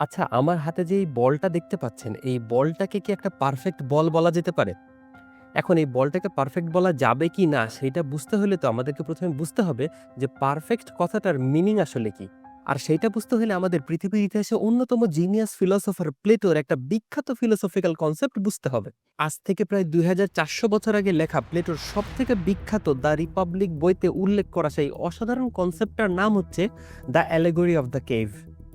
আচ্ছা আমার হাতে যে এই বলটা দেখতে পাচ্ছেন, এই বলটাকে কি একটা পারফেক্ট বল বলা যেতে পারে? এখন এই বলটাকে পারফেক্ট বলা যাবে কি না সেইটা বুঝতে হলে তো আমাদেরকে প্রথমে বুঝতে হবে যে পারফেক্ট কথাটার মিনিং আসলে কি? আর সেইটা বুঝতে হলে আমাদের পৃথিবীর ইতিহাসে অন্যতম জিনিয়াস ফিলসোফার প্লেটোর একটা বিখ্যাত ফিলোসফিক্যাল কনসেপ্ট বুঝতে হবে। আজ থেকে প্রায় ২৪০০ বছর আগে লেখা প্লেটোর সব থেকে বিখ্যাত দ্য রিপাবলিক বইতে উল্লেখ করা সেই অসাধারণ কনসেপ্টটার নাম হচ্ছে the allegory of the cave.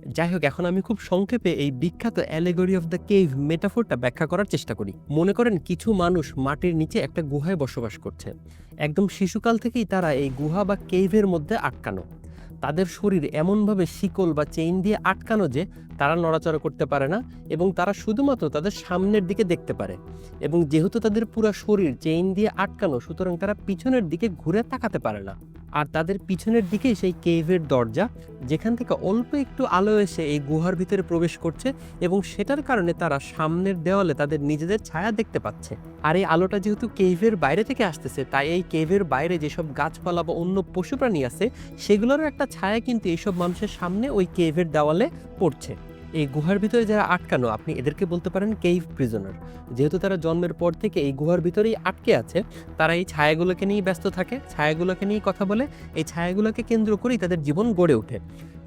যাই হোক, এখন আমি খুব সংক্ষেপে এই বিখ্যাত অ্যালেগরি অফ দ্য কেভ মেটাফোরটা ব্যাখ্যা করার চেষ্টা করি। মনে করেন কিছু মানুষ মাটির নিচে একটা গুহায় বসবাস করছে। একদম শিশুকাল থেকেই তারা এই গুহা বা কেভের মধ্যে আটকানো। তাদের শরীর এমনভাবে শিকল বা চেইন দিয়ে আটকানো যে তারা নড়াচড়া করতে পারে না এবং তারা শুধুমাত্র তাদের সামনের দিকে দেখতে পারে এবং যেহেতু তাদের পুরা শরীর চেইন দিয়ে আটকানো, সুতরাং তারা পিছনের দিকে ঘুরে তাকাতে পারে না আর তাদের পিছনের দিকেই সেই কেভের দরজা, যেখান থেকে অল্প একটু আলো এসে এই গুহার ভিতরে প্রবেশ করছে এবং সেটার কারণে তারা সামনের দেওয়ালে তাদের নিজেদের ছায়া দেখতে পাচ্ছে। আর এই আলোটা যেহেতু কেভের বাইরে থেকে আসতেছে, তাই এই কেভের বাইরে যেসব গাছপালা বা অন্য পশু প্রাণী আছে, সেগুলোরও একটা ছায়া কিন্তু এইসব মানুষের সামনে ওই কেভের দেওয়ালে পড়ছে। এই গুহার ভিতরে যারা আটকানো, আপনি এদেরকে বলতে পারেন কেভ প্রিজনার যেহেতু তারা জন্মের পর থেকে এই গুহার ভিতরেই আটকে আছে, তারা এই ছায়াগুলোকে নিয়েই ব্যস্ত থাকে। ছায়াগুলোকে নিয়েই কথা বলে, এই ছায়াগুলোকে কেন্দ্র করেই তাদের জীবন গড়ে ওঠে।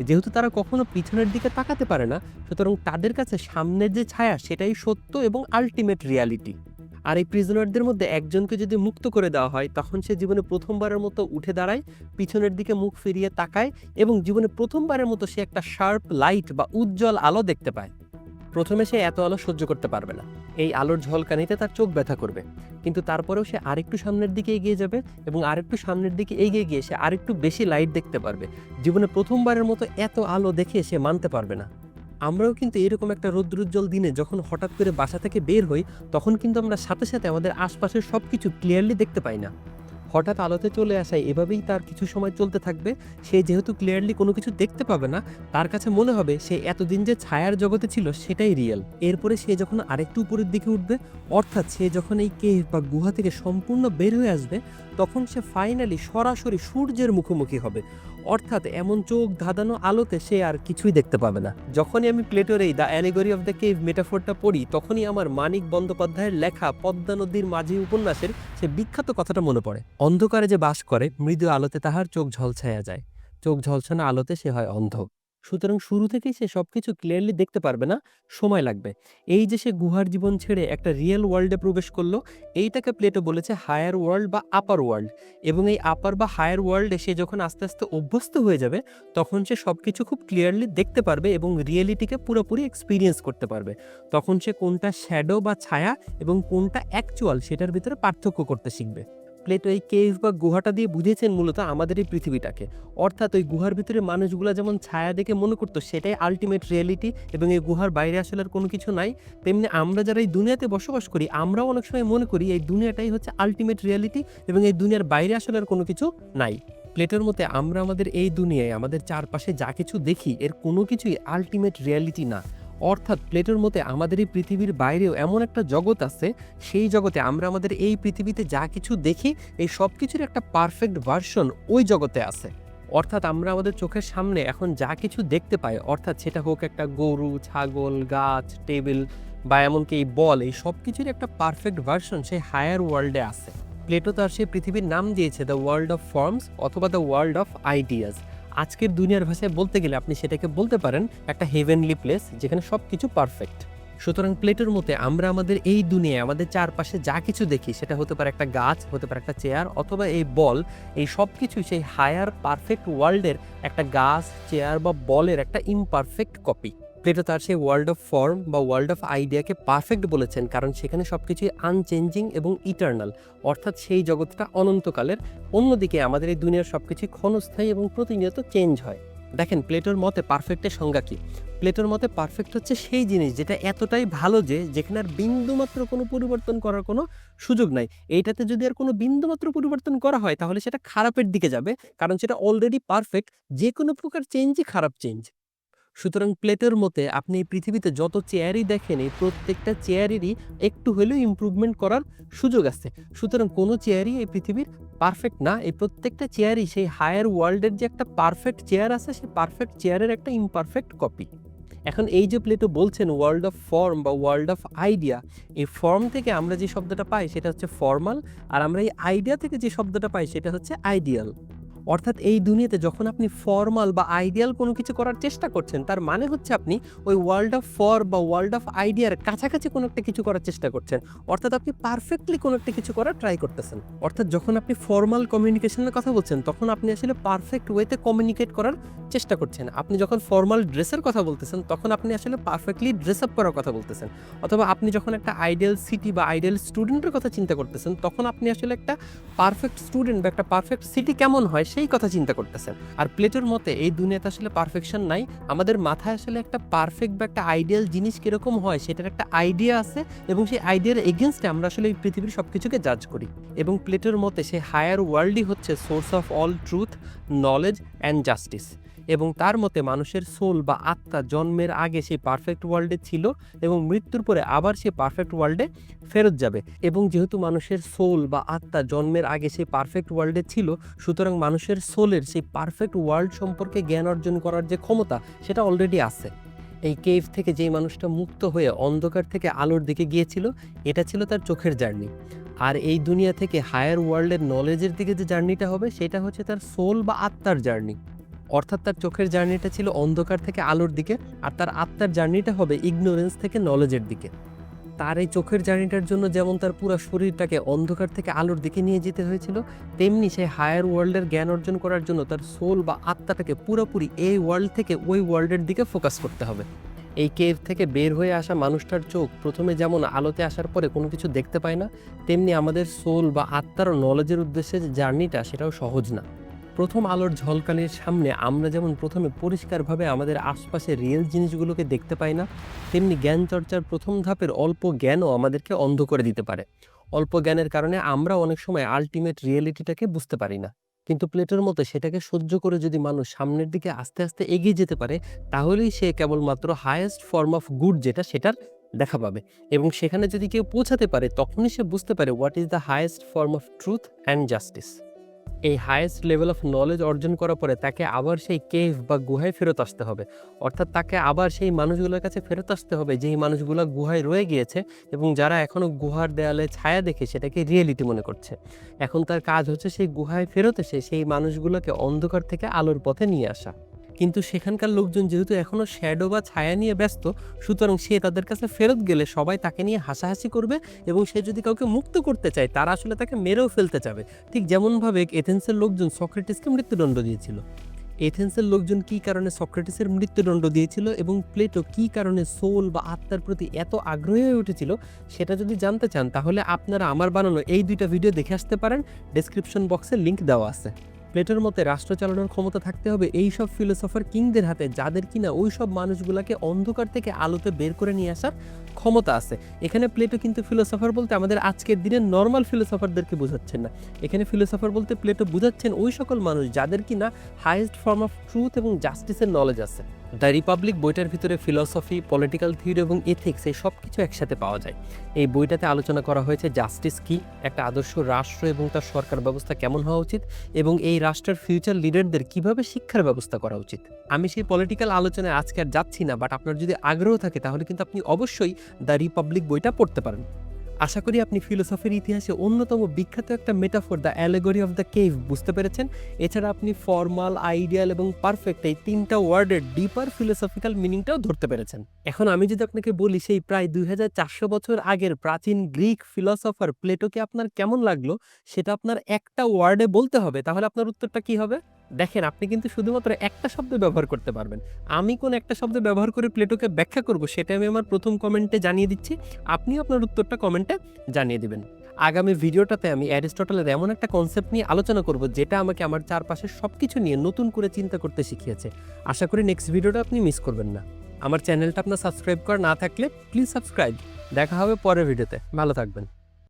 যেহেতু তারা কখনো পিছনের দিকে তাকাতে পারে না, সুতরাং তাদের কাছে সামনের যে ছায়া, সেটাই সত্য এবং আলটিমেট রিয়ালিটি আর এই প্রিজনারদের মধ্যে একজনকে যদি মুক্ত করে দেওয়া হয়, তখন সে জীবনে প্রথমবারের মতো উঠে দাঁড়ায়, পিছনের দিকে মুখ ফিরিয়ে তাকায় এবং জীবনে প্রথমবারের মতো সে একটা শার্প লাইট বা উজ্জ্বল আলো দেখতে পায়। প্রথমে সে এত আলো সহ্য করতে পারবে না। এই আলোর ঝলকানিতে তার চোখ ব্যথা করবে। কিন্তু তারপরেও সে আরেকটু সামনের দিকে এগিয়ে যাবে এবং আরেকটু সামনের দিকে এগিয়ে গিয়ে সে আরেকটু বেশি লাইট দেখতে পারবে। জীবনে প্রথমবারের মতো এত আলো দেখে সে মানতে পারবে না। আমরাও কিন্তু এরকম একটা রৌদ্রোজ্জ্বল দিনে যখন হঠাৎ করে বাসা থেকে বের হই, তখন কিন্তু আমরা সাথে সাথে আমাদের আশপাশের সব কিছু ক্লিয়ারলি দেখতে পাই না। হঠাৎ আলোতে চলে আসায় এভাবেই তার কিছু সময় চলতে থাকবে। সে যেহেতু ক্লিয়ারলি কোনো কিছু দেখতে পাবে না, তার কাছে মনে হবে সে এতদিন যে ছায়ার জগতে ছিল সেটাই রিয়েল এরপরে সে যখন আরেকটু উপরের দিকে উঠবে, অর্থাৎ সে যখন এই কেভ বা গুহা থেকে সম্পূর্ণ বের হয়ে আসবে, তখন সে ফাইনালি সরাসরি সূর্যের মুখোমুখি হবে। অর্থাৎ এমন চোখ ধাঁধানো আলোতে সে আর কিছুই দেখতে পাবে না। যখনই আমি প্লেটোর এই the allegory of the cave মেটাফোরটা পড়ি, তখনই আমার মানিক বন্দ্যোপাধ্যায়ের লেখা পদ্মা নদীর মাঝি উপন্যাসের সে বিখ্যাত কথাটা মনে পড়ে। অন্ধকারে যে বাস করে, মৃদু আলোতে তাহার চোখ ঝলছাইয়া যায়। চোখ ঝলছানো আলোতে সে হয় অন্ধ। সুতরাং শুরু থেকেই সে সবকিছু ক্লিয়ারলি দেখতে পারবে না, সময় লাগবে। এই যে সে গুহার জীবন ছেড়ে একটা রিয়েল ওয়ার্ল্ডে প্রবেশ করল, এইটাকে প্লেটো বলেছে হায়ার ওয়ার্ল্ড বা আপার ওয়ার্ল্ড এবং এই আপার বা হায়ার ওয়ার্ল্ডে সে যখন আস্তে আস্তে অভ্যস্ত হয়ে যাবে, তখন সে সবকিছু খুব ক্লিয়ারলি দেখতে পারবে এবং রিয়েলিটিকে পুরোপুরি এক্সপিরিয়েন্স করতে পারবে। তখন সে কোনটা শ্যাডো বা ছায়া এবং কোনটা অ্যাকচুয়াল সেটার ভিতরে পার্থক্য করতে শিখবে। প্লেটো এই কেভ বা গুহাটা দিয়ে বুঝেছেন মূলত আমাদের এই পৃথিবীটাকে। অর্থাৎ ওই গুহার ভিতরে মানুষগুলো যেমন ছায়া দেখে মনে করতো, সেটাই আলটিমেট রিয়েলিটি এবং এই গুহার বাইরে আসলে আর কোনো কিছু নাই। তেমনি আমরা যারা এই দুনিয়াতে বসবাস করি, আমরাও অনেক সময় মনে করি এই দুনিয়াটাই হচ্ছে আলটিমেট রিয়েলিটি এবং এই দুনিয়ার বাইরে আসলে আর কোনো কিছু নাই। প্লেটোর মতে আমরা আমাদের এই দুনিয়ায়, আমাদের চারপাশে যা কিছু দেখি, এর কোনো কিছুই আলটিমেট রিয়ালিটি না। অর্থাৎ প্লেটোর মতে আমাদের এই পৃথিবীর বাইরেও এমন একটা জগৎ আছে, সেই জগতে আমরা আমাদের এই পৃথিবীতে যা কিছু দেখি, এই সব কিছুর একটা পারফেক্ট ভার্সন ওই জগতে আছে। অর্থাৎ আমরা আমাদের চোখের সামনে এখন যা কিছু দেখতে পাই, অর্থাৎ সেটা হোক একটা গরু, ছাগল, গাছ, টেবিল বা এমনকি এই বল, এই সব কিছুর একটা পারফেক্ট ভার্সন সেই হায়ার ওয়ার্ল্ডে আছে। প্লেটো তার সেই পৃথিবীর নাম দিয়েছে দ্য ওয়ার্ল্ড অফ ফর্মস অথবা দ্য ওয়ার্ল্ড অফ আইডিয়াস আজকের দুনিয়ার ভাষায় বলতে গেলে আপনি সেটাকে বলতে পারেন একটা হেভেনলি প্লেস যেখানে সব কিছু পারফেক্ট সুতরাং প্লেটোর মতে আমরা আমাদের এই দুনিয়ায়, আমাদের চারপাশে যা কিছু দেখি, সেটা হতে পারে একটা গাছ, হতে পারে একটা চেয়ার অথবা এই বল, এই সব কিছু সেই হায়ার পারফেক্ট ওয়ার্ল্ডের একটা গাছ চেয়ার বা বলের একটা ইমপারফেক্ট কপি প্লেটো তার সেই ওয়ার্ল্ড অফ ফর্ম বা ওয়ার্ল্ড অফ আইডিয়াকে পারফেক্ট বলেছেন, কারণ সেখানে সব কিছুই আনচেঞ্জিং এবং ইটার্নাল অর্থাৎ সেই জগৎটা অনন্তকালের, অন্যদিকে আমাদের এই দুনিয়ার সব কিছুই ক্ষণস্থায়ী এবং প্রতিনিয়ত চেঞ্জ হয়। দেখেন প্লেটোর মতে পারফেক্টের সংজ্ঞা কি? প্লেটোর মতে পারফেক্ট হচ্ছে সেই জিনিস যেটা এতটাই ভালো যে যেখানে আর বিন্দুমাত্র কোনো পরিবর্তন করার কোনো সুযোগ নাই। এইটাতে যদি আর কোনো বিন্দুমাত্র পরিবর্তন করা হয়, তাহলে সেটা খারাপের দিকে যাবে, কারণ সেটা অলরেডি পারফেক্ট যে কোনো প্রকার চেঞ্জই খারাপ চেঞ্জ সুতরাং প্লেটের মতে আপনি এই পৃথিবীতে যত চেয়ারই দেখেন, এই প্রত্যেকটা চেয়ারেরই একটু হলেও ইমপ্রুভমেন্ট করার সুযোগ আছে। সুতরাং কোনো চেয়ারই এই পৃথিবীর পারফেক্ট না। এই প্রত্যেকটা চেয়ারই সেই হায়ার ওয়ার্ল্ডের যে একটা পারফেক্ট চেয়ার আছে, সেই পারফেক্ট চেয়ারের একটা ইমপারফেক্ট কপি এখন এই যে প্লেটো বলছেন ওয়ার্ল্ড অফ ফর্ম বা ওয়ার্ল্ড অফ আইডিয়া এই ফর্ম থেকে আমরা যে শব্দটা পাই, সেটা হচ্ছে ফর্মাল আর আমরা এই আইডিয়া থেকে যে শব্দটা পাই, সেটা হচ্ছে আইডিয়াল অর্থাৎ এই দুনিয়াতে যখন আপনি ফর্মাল বা আইডিয়াল কোনো কিছু করার চেষ্টা করছেন, তার মানে হচ্ছে আপনি ওই ওয়ার্ল্ড অফ ফর বা ওয়ার্ল্ড অফ আইডিয়ার কাছাকাছি কোনো একটা কিছু করার চেষ্টা করছেন। অর্থাৎ আপনি পারফেক্টলি কোনো একটা কিছু করার ট্রাই করতেছেন। অর্থাৎ যখন আপনি ফর্মাল কমিউনিকেশনের কথা বলছেন, তখন আপনি আসলে পারফেক্ট ওয়েতে কমিউনিকেট করার চেষ্টা করছেন। আপনি যখন ফর্মাল ড্রেসের কথা বলতেছেন, তখন আপনি আসলে পারফেক্টলি ড্রেস আপ করার কথা বলতেছেন। অথবা আপনি যখন একটা আইডিয়াল সিটি বা আইডিয়াল স্টুডেন্টের কথা চিন্তা করতেছেন, তখন আপনি আসলে একটা পারফেক্ট স্টুডেন্ট বা একটা পারফেক্ট সিটি কেমন হয় সেই কথা চিন্তা করতেছেন। আর প্লেটোর মতে এই দুনিয়াতে আসলে পারফেকশন নাই। আমাদের মাথায় আসলে একটা পারফেক্ট বা একটা আইডিয়াল জিনিস কীরকম হয়, সেটার একটা আইডিয়া আছে এবং সেই আইডিয়ার এগেনস্টে আমরা আসলে এই পৃথিবীর সব কিছুকে জাজ করি। এবং প্লেটোর মতে সেই হায়ার ওয়ার্ল্ডই হচ্ছে source of all truth knowledge and justice এবং তার মতে মানুষের সোল বা আত্মা জন্মের আগে সেই পারফেক্ট ওয়ার্ল্ডে ছিল এবং মৃত্যুর পরে আবার সে পারফেক্ট ওয়ার্ল্ডে ফেরত যাবে। এবং যেহেতু মানুষের সোল বা আত্মা জন্মের আগে সেই পারফেক্ট ওয়ার্ল্ডে ছিল, সুতরাং মানুষের সোলের সেই পারফেক্ট ওয়ার্ল্ড সম্পর্কে জ্ঞান অর্জন করার যে ক্ষমতা, সেটা অলরেডি আছে। এই কেভ থেকে যেই মানুষটা মুক্ত হয়ে অন্ধকার থেকে আলোর দিকে গিয়েছিল, এটা ছিল তার চোখের জার্নি। আর এই দুনিয়া থেকে হায়ার ওয়ার্ল্ডের নলেজের দিকে যে জার্নিটা হবে, সেটা হচ্ছে তার সোল বা আত্মার জার্নি। অর্থাৎ তার চোখের জার্নিটা ছিল অন্ধকার থেকে আলোর দিকে, আর তার আত্মার জার্নিটা হবে ইগনোরেন্স থেকে নলেজের দিকে। তার এই চোখের জার্নিটার জন্য যেমন তার পুরো শরীরটাকে অন্ধকার থেকে আলোর দিকে নিয়ে যেতে হয়েছিল, তেমনি সেই হায়ার ওয়ার্ল্ডের জ্ঞান অর্জন করার জন্য তার সোল বা আত্মাটাকে পুরোপুরি এই ওয়ার্ল্ড থেকে ওই ওয়ার্ল্ডের দিকে ফোকাস করতে হবে। এই কেভ থেকে বের হয়ে আসা মানুষটার চোখ প্রথমে যেমন আলোতে আসার পরে কোনো কিছু দেখতে পায় না, তেমনি আমাদের সোল বা আত্মার নলেজের উদ্দেশ্যে যে জার্নিটা সেটাও সহজ না। প্রথম আলোর ঝলকানির সামনে আমরা যেমন প্রথমে পরিষ্কারভাবে আমাদের আশপাশের রিয়েল জিনিসগুলোকে দেখতে পাই না, তেমনি জ্ঞান চর্চার প্রথম ধাপের অল্প জ্ঞানও আমাদেরকে অন্ধ করে দিতে পারে। অল্প জ্ঞানের কারণে আমরা অনেক সময় আলটিমেট রিয়েলিটিটাকে বুঝতে পারি না। কিন্তু প্লেটোর মতো সেটাকে সহ্য করে যদি মানুষ সামনের দিকে আস্তে আস্তে এগিয়ে যেতে পারে, তাহলেই সে কেবলমাত্র হায়েস্ট ফর্ম অফ গুড যেটা সেটার দেখা পাবে। এবং সেখানে যদি কেউ পৌঁছাতে পারে, তখনই সে বুঝতে পারে what is the highest form of truth and justice এই হায়েস্ট লেভেল অফ নলেজ অর্জন করার পরে তাকে আবার সেই কেভ বা গুহায় ফেরত আসতে হবে। অর্থাৎ তাকে আবার সেই মানুষগুলোর কাছে ফেরত আসতে হবে, যেই মানুষগুলো গুহায় রয়ে গিয়েছে এবং যারা এখনও গুহার দেয়ালে ছায়া দেখে সেটাকে রিয়েলিটি মনে করছে। এখন তার কাজ হচ্ছে সেই গুহায় ফেরত এসে সেই মানুষগুলোকে অন্ধকার থেকে আলোর পথে নিয়ে আসা। কিন্তু সেখানকার লোকজন যেহেতু এখনও শ্যাডো বা ছায়া নিয়ে ব্যস্ত, সুতরাং সে তাদের কাছে ফেরত গেলে সবাই তাকে নিয়ে হাসাহাসি করবে এবং সে যদি কাউকে মুক্ত করতে চায়, তারা আসলে তাকে মেরেও ফেলতে চাবে ঠিক যেমনভাবে এথেন্সের লোকজন সক্রেটিসকে মৃত্যুদণ্ড দিয়েছিল। এথেন্সের লোকজন কী কারণে সক্রেটিসের মৃত্যুদণ্ড দিয়েছিল এবং প্লেটো কী কারণে সোল বা আত্মার প্রতি এত আগ্রহী হয়ে উঠেছিল, সেটা যদি জানতে চান, তাহলে আপনারা আমার বানানো এই দুইটা ভিডিও দেখে আসতে পারেন। ডেসক্রিপশন বক্সে লিংক দেওয়া আছে। প্লেটোর মতে রাষ্ট্র চালানোর ক্ষমতা থাকতে হবে এই সব ফিলোসফার কিংদের হাতে, যাদের কিনা ওই সব মানুষগুলোকে অন্ধকার থেকে আলোতে বের করে নিয়ে আসার ক্ষমতা আছে। এখানে প্লেটো কিন্তু ফিলোসফার বলতে আমাদের আজকের দিনের নর্মাল ফিলোসফারদেরকে বোঝাচ্ছেন না। এখানে ফিলোসফার বলতে প্লেটো বোঝাচ্ছেন ওই সকল মানুষ যাদের কিনা হাইয়েস্ট ফর্ম অফ ট্রুথ এবং জাস্টিসের নলেজ আছে। দ্য রিপাবলিক বইটার ভিতরে ফিলসফি, পলিটিক্যাল থিওরি এবং এথিক্স এই সব কিছু একসাথে পাওয়া যায়। এই বইটাতে আলোচনা করা হয়েছে জাস্টিস কি, একটা আদর্শ রাষ্ট্র এবং তার সরকার ব্যবস্থা কেমন হওয়া উচিত এবং এই রাষ্ট্রের ফিউচার লিডারদের কীভাবে শিক্ষার ব্যবস্থা করা উচিত। আমি সেই পলিটিক্যাল আলোচনায় আজকে আর যাচ্ছি না বাট আপনার যদি আগ্রহ থাকে তাহলে কিন্তু আপনি অবশ্যই দ্য রিপাবলিক বইটা পড়তে পারেন। আশা করি আপনি ফিলোসফির ইতিহাসে অন্যতম বিখ্যাত একটা metaphor the allegory of the cave বুঝতে পেরেছেন? এছাড়া আপনি ফর্মাল আইডিয়াল এবং পারফেক্ট এই তিনটা ওয়ার্ডের ডিপার ফিলোসফিক্যাল মিনিংটাও ধরতে পেরেছেন। এখন আমি যদি আপনাকে বলি, সেই প্রায় দুই হাজার চারশো বছর আগের প্রাচীন গ্রিক ফিলোসফার প্লেটোকে আপনার কেমন লাগল? সেটা আপনার একটা ওয়ার্ডে বলতে হবে। তাহলে আপনার উত্তরটা কি হবে? দেখেন, আপনি কিন্তু শুধুমাত্র একটা শব্দ ব্যবহার করতে পারবেন। আমি কোন একটা শব্দ ব্যবহার করে প্লেটোকে ব্যাখ্যা করব, সেটা আমি আমার প্রথম কমেন্টে জানিয়ে দিচ্ছি। আপনিও আপনার উত্তরটা কমেন্টে জানিয়ে দিবেন। আগামী ভিডিওটাতে আমি অ্যারিস্টটলের এমন একটা কনসেপ্ট নিয়ে আলোচনা করব, যেটা আমাকে আমার চারপাশের সব কিছু নিয়ে নতুন করে চিন্তা করতে শিখিয়েছে। আশা করি নেক্সট ভিডিওটা আপনি মিস করবেন না। আমার চ্যানেলটা আপনার সাবস্ক্রাইব করা না থাকলে প্লিজ সাবস্ক্রাইব দেখা হবে পরের ভিডিওতে। ভালো থাকবেন।